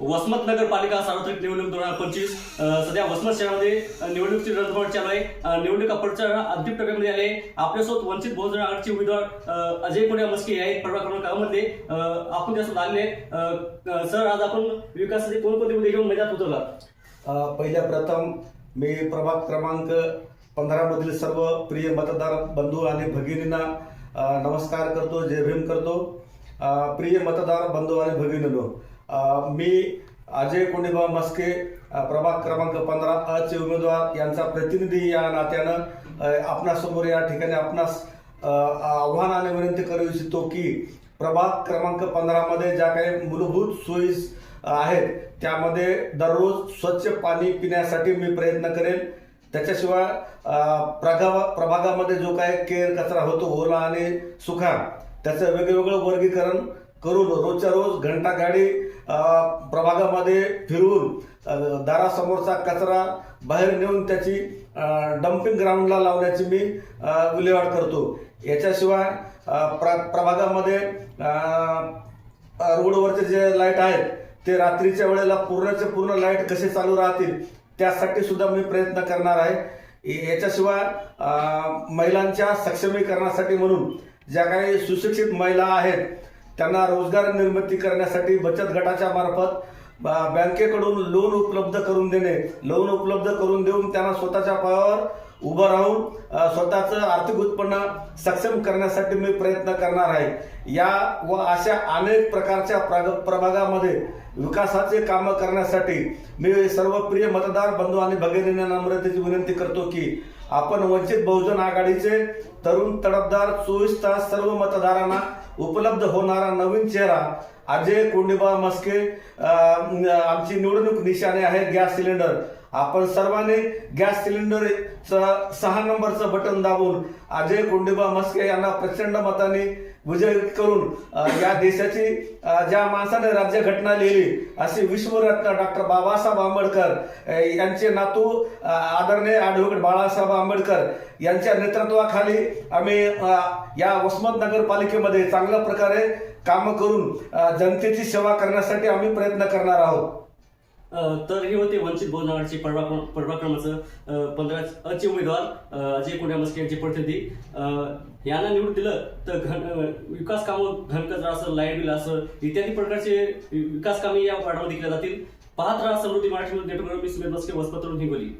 वसमत नगरपालिका सार्वत्रिक निवडणूक दोन हजार पंचवीस सध्या वसमत शहरामध्ये निवडणुकीची रणधुमाळ चालू आहे. निवडणुका प्रचार अंतिम टप्प्यामध्ये आले. आपल्यासोबत वंचित बहुजन आघाडीचे उमेदवार अजय कोड्या मस्के आहेत. प्रभाग क्रमांकमध्ये आपण त्यासोबत आलेले सर आज आपण विकासाचे कोणकोणते मुद्दे घेऊन मैदानात उतरला? पहिल्या प्रथम मी प्रभाग क्रमांक पंधरामधील सर्व प्रिय मतदार बंधू आणि भगिनींना नमस्कार करतो जय भीम करतो. प्रिय मतदार बंधू आणि भगिनीनो मी अजय कोंडीबा मस्के प्रभाग क्रमांक पंधरा अ चे उमेदवार यांचा प्रतिनिधी या नात्यानं आपणासमोर या ठिकाणी आपणास आव्हानाने विनंती करू इच्छितो की प्रभाग क्रमांक पंधरामध्ये ज्या काही मूलभूत सोयी आहेत त्यामध्ये दररोज स्वच्छ पाणी पिण्यासाठी मी प्रयत्न करेन त्याच्याशिवाय प्रगा प्रभागामध्ये जो काय केर कचरा होतो ओला आणि सुखा त्याचं वेगवेगळं वर्गीकरण करून रोजच्या रोज घंटा गाडी प्रभागामध्ये फिरवून दारासमोरचा कचरा बाहेर नेऊन त्याची डम्पिंग ग्राउंडला लावण्याची मी विल्हेवाट करतो. याच्याशिवाय प्र प्रभागामध्ये रोडवरचे जे लाइट आहेत ते रात्रीच्या वेळेला पूर्णचे पूर्ण लाइट कसे चालू राहतील त्यासाठी सुद्धा मी प्रयत्न करणार आहे. याच्याशिवाय महिलांच्या सक्षमीकरणासाठी म्हणून ज्या काही सुशिक्षित महिला आहेत त्यांना रोजगार निर्मिती करण्यासाठी बचत गटाच्या मार्फत बँकेकडून लोन उपलब्ध करून देणे लोन उपलब्ध करून देऊन त्यांना स्वतःच्या पायावर उभं राहून स्वतःचं आर्थिक उत्पन्न सक्षम करण्यासाठी मी प्रयत्न करणार आहे. या व अशा अनेक प्रकारच्या प्रग- प्रभागामध्ये विकासाचे कामं करण्यासाठी मी सर्व प्रिय मतदार बंधू आणि भगिनींना नम्रतेची विनंती करतो की आपण वंचित बहुजन आघाडीचे तरुण तडफदार चोवीस तास सर्व मतदारांना उपलब्ध होणारा नवीन चेहरा अजय कोंडीबा मस्के आमची निवडणूक निशाणे आहे गॅस सिलेंडर. आपण सर्वांनी गॅस सिलेंडर सहा नंबरचं बटन दाबून अजय कोंडीबा मस्के यांना प्रचंड मताने विजय करून या देशाची ज्या माणसाने राज्यघटना लिहिली अशी विश्वरत्न डॉक्टर बाबासाहेब आंबेडकर यांचे नातू आदरणीय ॲडव्होकेट बाळासाहेब आंबेडकर यांच्या नेतृत्वाखाली आम्ही या वसमत नगरपालिकेमध्ये चांगल्या प्रकारे कामं करून जनतेची सेवा करण्यासाठी आम्ही प्रयत्न करणार आहोत. तर हे होते वंचित बहुजन आघाडीचे प्रभाग क्रमांक- क्रमांक पंधरा अचे उमेदवार अजय कुंड्या मस्के यांची प्रतिनिधी. यांना निवडून दिलं तर घन विकास कामं घनकचरा असं लाइट बिल असं इत्यादी प्रकारचे विकास कामे या वाढामध्ये केल्या जातील. पाहत राहा समृद्धी मराठी नेटवर्क मी सुमेध मस्के वसपतरून हिंगोली.